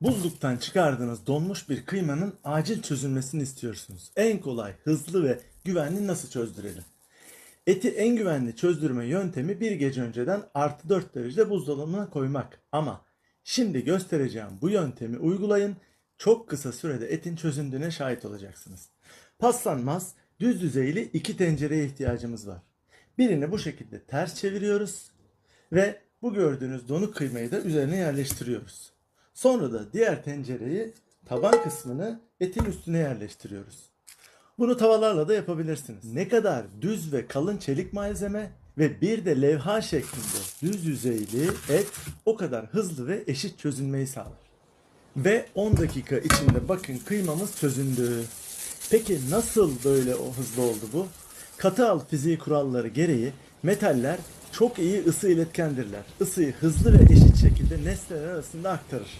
Buzluktan çıkardığınız donmuş bir kıymanın acil çözülmesini istiyorsunuz. En kolay, hızlı ve güvenli nasıl çözdürelim? Eti en güvenli çözdürme yöntemi bir gece önceden artı 4 derecede buzdolabına koymak. Ama şimdi göstereceğim bu yöntemi uygulayın. Çok kısa sürede etin çözündüğüne şahit olacaksınız. Paslanmaz, düz yüzeyli iki tencereye ihtiyacımız var. Birini bu şekilde ters çeviriyoruz ve bu gördüğünüz donuk kıymayı da üzerine yerleştiriyoruz. Sonra da diğer tencereyi taban kısmını etin üstüne yerleştiriyoruz. Bunu tavalarla da yapabilirsiniz. Ne kadar düz ve kalın çelik malzeme ve bir de levha şeklinde düz yüzeyli et o kadar hızlı ve eşit çözünmeyi sağlar. Ve 10 dakika içinde bakın kıymamız çözündü. Peki nasıl böyle o hızlı oldu bu? Katı alt fiziği kuralları gereği metaller çok iyi ısı iletkendirler. Isıyı hızlı ve eşit şekilde nesneler arasında aktarır.